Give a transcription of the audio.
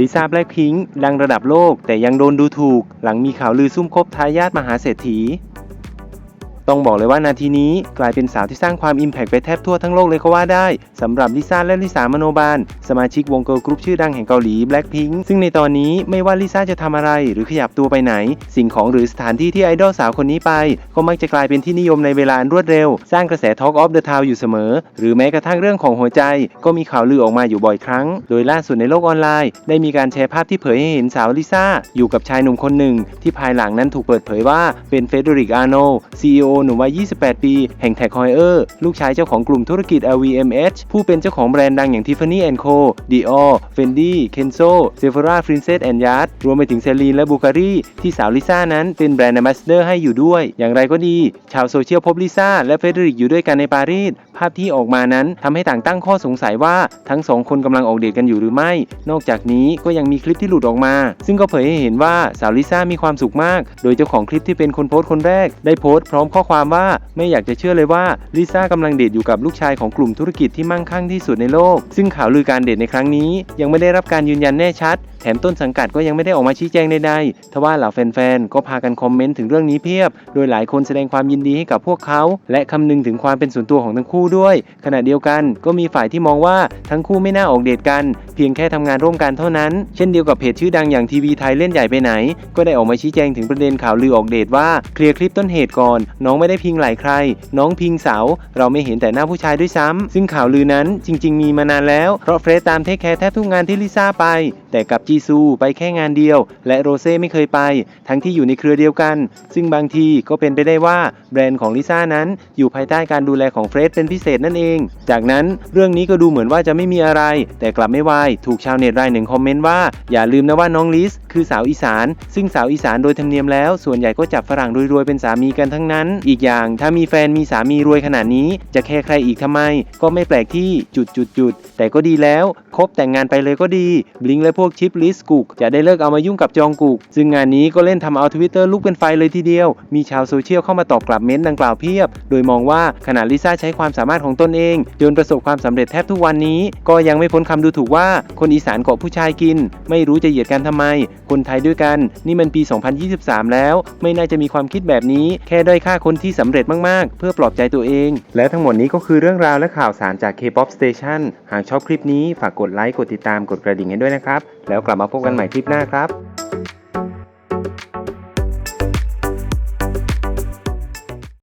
ลิซ่าแบล็คพิงค์ดังระดับโลกแต่ยังโดนดูถูก หลังมีข่าวลือซุ่มคบทายาทมหาเศรษฐี ต้องบอกเลยว่านาทีนี้กลายเป็นสาวที่สร้างความอิมแพกไปแทบทั่วทั้งโลกเลยก็ว่าได้สำหรับลิซ่าและลิสามโนบาล สมาชิกวงเกิร์ลกรุ๊ปชื่อดังแห่งเกาหลี Blackpink ซึ่งในตอนนี้ไม่ว่าลิซ่าจะทำอะไรหรือขยับตัวไปไหน สิ่งของหรือสถานที่ที่ไอดอลสาวคนนี้ไป ก็มักจะกลายเป็นที่นิยมในเวลาอันรวดเร็ว สร้างกระแส Talk of the Town อยู่เสมอ หรือแม้กระทั่งเรื่องของหัวใจ ก็มีข่าวลือออกมาอยู่บ่อยครั้ง โดยล่าสุดในโลกออนไลน์ ได้มีการแชร์ภาพที่เผยให้เห็นสาวลิซ่าอยู่กับชายหนุ่มคนหนึ่ง ที่ภายหลังนั้นถูกเปิดเผยว่าเป็นเฟเดริกอาโน CEO หนุ่มวัย 28 ปี แห่ง Tag Heuer ลูกชายเจ้าของกลุ่มธุรกิจ LVMH ผู้เป็นเจ้าของแบรนด์ดังอย่าง Tiffany Co, Dior, Fendi, Kenzo, Sephora, Princess and Yard รวมไปถึงเซรีนและบูการีที่สาวลิซ่านั้นเป็นแบรนด์ a m b a s s a d o r ให้อยู่ด้วย อย่างไรก็ดี ชาวโซเชียลพบลิซ่าและเฟเดริกอยู่ด้วยกันในปารีสภาพที่ออกมานั้นทำให้ต่างตั้งข้อสงสัยว่าทั้งสองคนกำลังออกเดทกันอยู่หรือไม่ นอกจากนี้ก็ยังมีคลิปที่หลุดออกมา ซึ่งก็เผยให้เห็นว่าสาวลิซ่ามีความสุขมาก โดยเจ้าของคลิปที่เป็นคนโพสต์คนแรก ได้โพสต์พร้อมข้อความว่าไม่อยากจะเชื่อเลยว่าลิซ่ากำลังเดทอยู่กับลูกชายของกลุ่มธุรกิจที่มั่งคั่งที่สุดในโลก ซึ่งข่าวลือการเดทในครั้งนี้ ยังไม่ได้รับการยืนยันแน่ชัด แถมต้นสังกัดก็ยังไม่ได้ออกมาชี้แจงใดๆทว่าเหล่าแฟนๆ ก็พากันคอมเมนต์ถึงเรื่องนี้เพียบ โดยหลายคนแสดงความยินดีให้กับพวกเขา และคำนึงถึงความเป็นส่วนตัวของทั้งคู่ด้วย ขณะเดียวกันก็มีฝ่ายที่มองว่าทั้งคู่ไม่น่าออกเดทกัน เพียงแค่ทำงานร่วมกันเท่านั้น เช่นเดียวกับเพจชื่อดังอย่างทีวีไทยเล่นใหญ่ไปไหน ก็ได้ออกมาชี้แจงถึงประเด็นข่าวลือออกเดทว่าเคลียร์คลิปต้นเหตุก่อนน้องไม่ได้พิงไหล่ใคร น้องพิงเสา เราไม่เห็นแต่หน้าผู้ชายด้วยซ้ำซึ่งข่าวลือนั้นจริง ๆ มีมานานแล้ว เพราะเฟรดตามเทคแคร์แทบทุกงานที่ลิซ่าไป แต่กับจีซูไปแค่งานเดียว และโรเซ่ไม่เคยไป ทั้งที่อยู่ในเครือเดียวกัน ซึ่งบางทีก็เป็นไปได้ว่าแบรนด์ของลิซ่านั้น อยู่ภายใต้การดูแลของเฟรดเป็นพิเศษนั่นเอง จากนั้นเรื่องนี้ก็ดูเหมือนว่าจะไม่มีอะไร แต่กลับไม่วายถูกชาวเน็ตรายหนึ่งคอมเมนต์ว่าอย่าลืมนะว่าน้องลิสคือสาวอีสาน ซึ่งสาวอีสานโดยธรรมเนียมแล้ว ส่วนใหญ่ก็จับฝรั่งรวยๆเป็นสามีกันทั้งนั้นอีกอย่างถ้ามีแฟนมีสามีรวยขนาดนี้ จะแคร์ใครอีกทำไม ก็ไม่แปลกที่จุดจุดจุดแต่ก็ดีแล้ว บแต่งงานไปเลยก็ดีบลิงและพวกชิปลิสกุกจะได้เลิกเอามายุ่งกับจองกุก ซึ่งงานนี้ก็เล่นทำเอาทวิตเตอร์ลุกเป็นไฟเลยทีเดียว มีชาวโซเชียลเข้ามาตอบกลับเม้นต์ดังกล่าวเพียบ โดยมองว่าขณะลิซ่าใช้ความสามารถของตนเอง จนประสบความสำเร็จแทบทุกวันนี้ ก็ยังไม่พ้นคำดูถูกว่าคนอีสานเกาะผู้ชายกิน ไม่รู้จะเหยียดกันทำไม คนไทยด้วยกัน นี่มันปี 2023 แล้ว ไม่น่าจะมีความคิดแบบนี้ แค่ด้อยค่าคนที่สำเร็จมากๆ เพื่อปลอบใจตัวเอง และทั้งหมดนี้ก็คือเรื่องราวและข่าวสารจาก K-POP Station หากชอบคลิปนี้ฝากกดดไลค์ กดติดตาม กดกระดิ่งให้ด้วยนะครับ แล้วกลับมาพบกันใหม่คลิปหน้าครับ